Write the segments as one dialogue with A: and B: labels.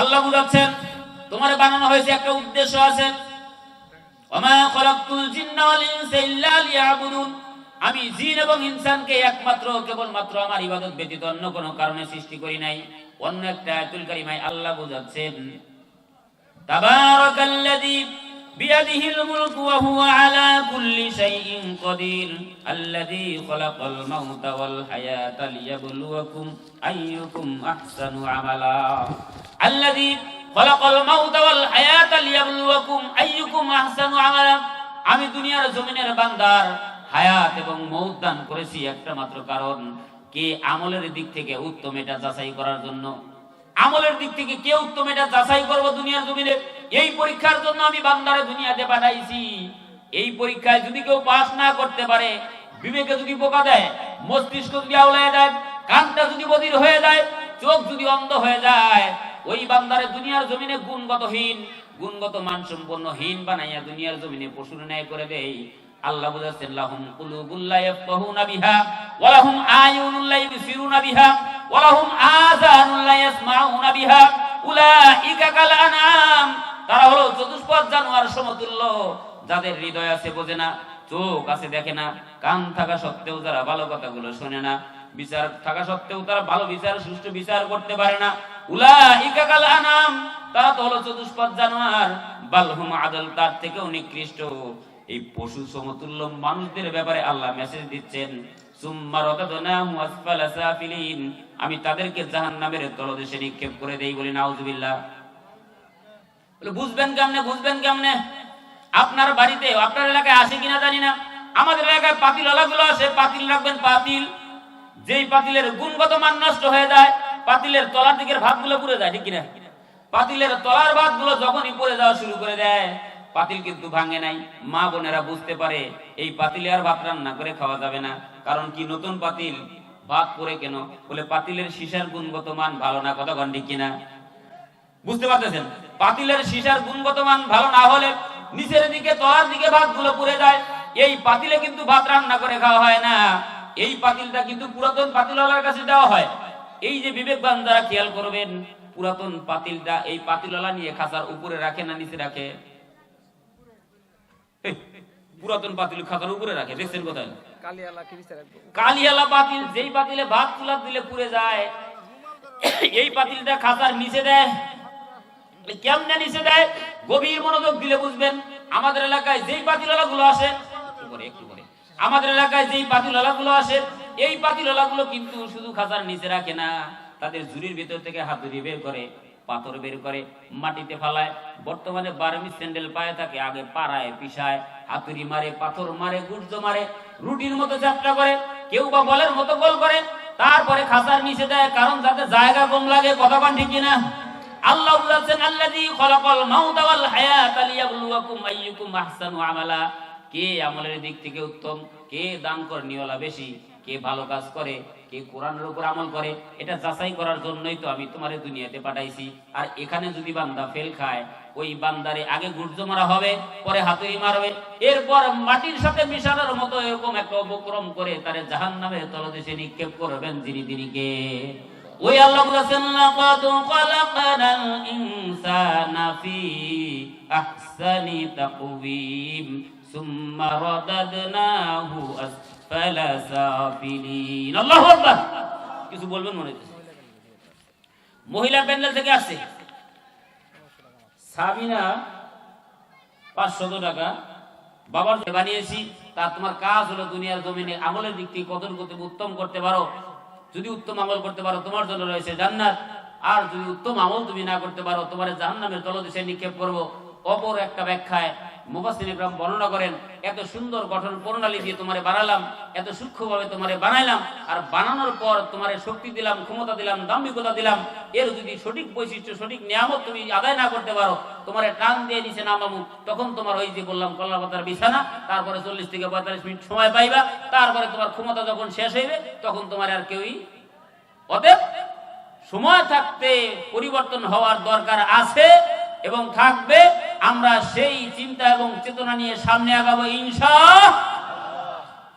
A: আল্লাহ বুঝাচ্ছেন তোমার বানানো হয়েছে একটা উদ্দেশ্য আছে। আমি জিন এবং ইনসানকে একমাত্র, কেবলমাত্র আমার ইবাদত ব্যতীত অন্য কোনো কারণে সৃষ্টি করি নাই। অন্য একটা আয়াতুল কারিমায় আল্লাহ বোঝাচ্ছেন, তাবারাকাল্লাযী ওয়া হুয়া আলা কুল্লি শাইইন কাদির। আল্লাযী খালাকাল মাউতা ওয়াল হায়াতা লিয়াবলুয়াকুম আইয়ুকুম আহসানু আমালা। আল্লাযী খালাকাল মাউতা ওয়াল হায়াতা লিয়াবলুয়াকুম আইয়ুকুম আহসানু আমালা। আমি দুনিয়ার জমিনের বান্দার হায়াত এবং মৌত দান করেছি একটা মাত্র কারণ, কে আমলের দিক থেকে উত্তম এটা যাচাই করার জন্য। আমলের দিক থেকে কে উত্তম এটা যাচাই করব দুনিয়ার জমিনে? এই পরীক্ষার জন্য আমি বান্দারে দুনিয়াতে পাঠাইছি। এই পরীক্ষায় যদি কেউ পাস না করতে পারে, বিবেকে যদি বোকা দেয়, মস্তিষ্ক যদি আওলায় দেয়, কানটা যদি বদির হয়ে যায় চোখ যদি অন্ধ হয়ে যায়, ওই বান্দারে দুনিয়ার জমিনে গুণগতহীন গুণগত মানসম্পন্ন হীন বানাইয়া দুনিয়ার জমিনে পশুর ন্যায় করে দেয় আল্লাহ বুঝাচ্ছেন, লাহুম কুলুবুল লা ইয়াফকাহুনা বিহা ওয়া লাহুম আয়ুনুল লা ইবসিরুনা বিহা ওয়া লাহুম আযানুল লা ইয়াসমাউনা বিহা। উলাইকা কাল আনাম তারা হলো চতুষ্পদ জানোয়ার সমতুল্য, যাদের হৃদয় আছে বোঝে না, চোখ আছে দেখে না, কান থাকা সত্ত্বেও যারা ভালো কথাগুলো শোনে না। বিচার থাকা সত্ত্বেও তারা ভালো বিচার, সুষ্ঠু বিচার করতে পারে না। উলাইকা কাল তারা তো হলো চতুষ্পদ জানোয়ার। বালহুম আদল, তার থেকেও নিকৃষ্ট। এই পশু সমতুল্য মানুষদের ব্যাপারে আল্লাহ মেসেজ দিচ্ছেন আমি তাদেরকে জাহান্নামের তলদেশে নিক্ষেপ করে দেই বলি, নাউজুবিল্লাহ। বলে, বুঝবেন কেমনে বুঝবেন কেমনে? আপনার বাড়িতে, আপনার এলাকায় আসে কিনা জানি না। আমাদের এলাকায় পাতিলগুলো আসে, পাতিল রাখবেন পাতিল। যেই পাতিলের গুণগত মান নষ্ট হয়ে যায়, পাতিলের তলার দিকের ভাতগুলো পুড়ে যায়, ঠিক কিনা? পাতিলের তলার ভাতগুলো যখনই পড়ে যাওয়া শুরু করে দেয়, পাতিল কিন্তু ভাঙে নাই। মা বোনেরা বুঝতে পারে, এই পাতিলে আর ভাত রান্না করে খাওয়া যাবে না। কারণ কি নতুন পাতিল ভাত পরে কেন? বলে পাতিলের সীসার গুণগত মান ভালো না, কথা ঠিক কিনা? বুঝতে পারতেছেন? পাতিলের সীসার গুণগত মান ভালো না হলে নিচের দিকে, তলার দিকে ভাতগুলো পুড়ে যায়। এই পাতিলে কিন্তু ভাত রান্না করে খাওয়া হয় না। এই পাতিলটা কিন্তু পুরাতন পাতিলওয়ালার কাছে দেওয়া হয়। এই যে বিবেকবান যারা খেয়াল করবেন পুরাতন পাতিলটা এই পাতিলওয়ালা নিয়ে খাঁচার উপরে রাখে না নিচে রাখে? পুরাতন পাতিল খাতার উপরে রাখে দেখছেন কোথায়?
B: কালিয়ালা
A: পাতিল যেই পাতিলে ভাত তুলা দিলে পুড়ে যায় এই পাতিলটা খাতার নিচে দেয়। কেমনে নিচে দেয়? গভীর মনোযোগ দিলে বুঝবেন আমাদের এলাকায় যেই পাতিলালা গুলো আসে একটু আমাদের এলাকায় যেই পাতিলালা গুলো আসে, এই পাতিলালা গুলো কিন্তু শুধু খাতার নিচে রাখে না, তাদের ঝুড়ির ভিতর থেকে হাতুড়ি বের করে, পাথর বের করে, মাটিতে ফালায়। বর্তমানে বার্মি স্যান্ডেল পায়ে থাকে, আগে পাড়ায় পিসায় হাতুড়ি মারে, পাথর মারে, গুর্জ মারে, রুটির মতো যাত্রা করে, কেউ বা বলের মতো গোল করে, তারপরে খাসার নিচে দেয়, কারণ যাতে জায়গা কম লাগে, কথা কন ঠিক কিনা? আল্লাহ বলেছেন, আল্লাযী খলাকাল মাউতা ওয়াল হায়াতা লিয়াবলুয়াকুম আইয়ুকুম আহসানু আমালা। কে আমলের দিক থেকে উত্তম? কে দান করনিওয়ালা বেশি? কে ভালো কাজ করে? কে কোরআনের উপর আমল করে? এটা যাচাই করার জন্যই তো আমি তোমারে দুনিয়াতে পাঠাইছি। আর এখানে যদি বান্দা ফেল খায়, ওই বান্দারে আগে গুর্জ মারা হবে, পরে হাতুড়ি মারবে। এরপর মাটির সাথে মিশানোর মতো এরকম একটা উপক্রম করে তারে জাহান্নামের তলদেশে নিক্ষেপ করবেন যিনি কে? ওই আল্লাহ বলেছেন, লাকাদ খালাকানাল ইনসানা ফি আহসানি তাকওয়িম। সুম্মা রাদাদনাহু আসফালা সাফিলিন। আল্লাহু আকবার। কিছু বলবেন মনে মহিলা প্যান্ডেল থেকে আসছে। সাবিনা, পাঁচশত টাকা। বাবার বানিয়েছি। তা তোমার কাজ হলো দুনিয়ার জমিনে আমলের দিক থেকে কতটুকু তুমি উত্তম করতে পারো। যদি উত্তম আমল করতে পারো, তোমার জন্য রয়েছে জান্নাত। আর যদি উত্তম আমল তুমি না করতে পারো, তোমার জাহান্নামের তলদেশে নিক্ষেপ করব। অপর একটা ব্যাখ্যায় মুফাসসির ইকরাম বর্ণনা করেন, এত সুন্দর গঠন প্রণালী দিয়ে তোমারে বানালাম, এত সূক্ষ্মভাবে তোমারে বানাইলাম, আর বানানোর পর তোমারে শক্তি দিলাম, ক্ষমতা দিলাম, দাম্ভিকতা দিলাম, এর যদি সঠিক বৈশিষ্ট্য, সঠিক নিয়ামত তুমি আদায় না করতে পারো, তোমারে টান দিয়ে নিচে নামামু, তখন তোমার ওই যে বললাম কল্লা পাতার বিছানা, তারপরে চল্লিশ থেকে পঁয়তাল্লিশ মিনিট সময় পাইবা, তারপরে তোমার ক্ষমতা যখন শেষ হইবে, তখন তোমার আর কেউই, অতএব সময় থাকতে পরিবর্তন হওয়ার দরকার আছে এবং থাকবে। আমরা সেই চিন্তা এবং চেতনা নিয়ে সামনে আগাবো ইনশা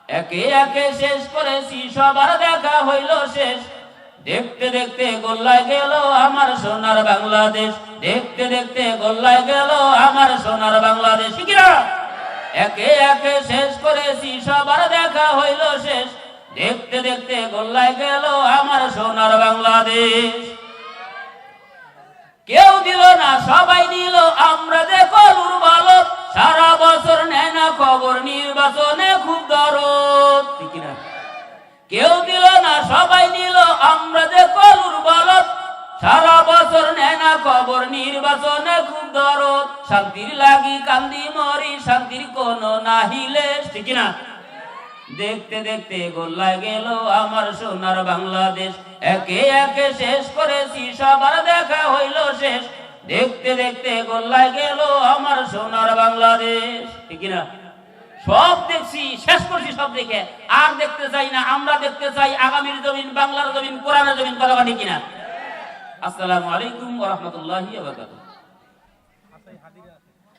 A: একে একে শেষ করেছি, সবার দেখা হইল শেষ। দেখতে দেখতে গোল্লায় গেল আমার সোনার বাংলাদেশ। দেখতে দেখতে গোল্লায় গেল আমার সোনার বাংলাদেশ। একে একে শেষ করেছি, সবার দেখা হইল শেষ। দেখতে দেখতে গোল্লায় গেল আমার সোনার বাংলাদেশ। কেউ দিল না, সবাই দিল, আমরা যে কলুর বালক সারা বছর নেয় না খবর, নির্বাচনে খুব দরদ। কেউ দিল না, সবাই দিল, আমরা যে কলুর বালক সারা বছর নেয় না খবর, নির্বাচনে খুব দরদ। শান্তির লাগি কান্দি মরি, শান্তির কোন নাহিলে ঠিক না দেখতে দেখতে গোল্লায় গেল আমার সোনার বাংলাদেশ। একে একে শেষ করেছি, সবার দেখা হইল শেষ। দেখতে দেখতে গোল্লায় গেল আমার সোনার বাংলাদেশ। ঠিক না সব দেখছি, শেষ করছি সব দেখে। আর দেখতে চাই না, আমরা দেখতে চাই আগামীর জমিন, বাংলার জমিন কোরআনের জমিন কথা ঠিক কিনা? আসসালামু আলাইকুম ওয়া রাহমাতুল্লাহি